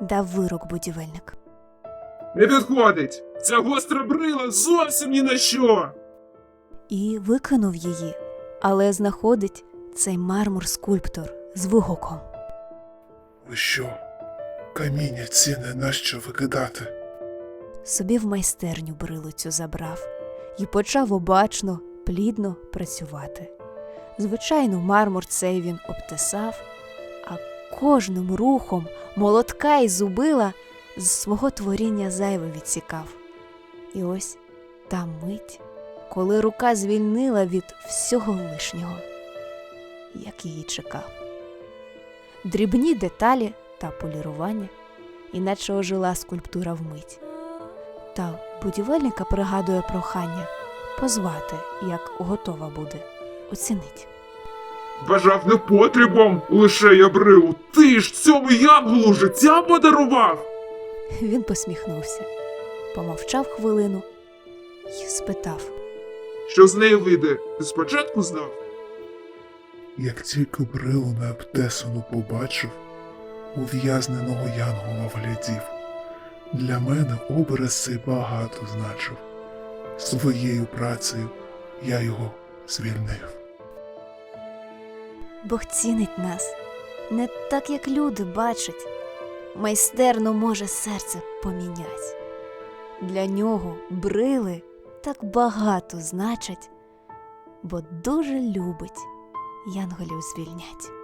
дав вирок будівельник. Не підходить! Ця гостра брила зовсім ні на що! І викинув її, але знаходить цей мармур-скульптор з вигуком. Ви що? Каміння цінне нащо викидати? Собі в майстерню брилу цю забрав і почав обачно, плідно працювати. Звичайно, мармур цей він обтесав, а кожним рухом молотка й зубила з свого творіння зайве відсікав. І ось та мить, коли рука звільнила від всього лишнього, як її чекав. Дрібні деталі та полірування, іначе ожила скульптура вмить. Та будівельника пригадує прохання позвати, як готова буде, оцінить. Бажав не потребом лише я. Ти ж цьому янголу життя подарував! Він посміхнувся, помовчав хвилину і спитав. Що з неї вийде, ти спочатку знав? Як тільки брилу на обтесану побачив, ув'язненого янгола вглядів. Для мене образ цей багато значив. Своєю працею я його звільнив. Бог цінить нас не так, як люди бачать, майстерно може серце помінять. Для нього брили так багато значать, бо дуже любить янголів звільнять.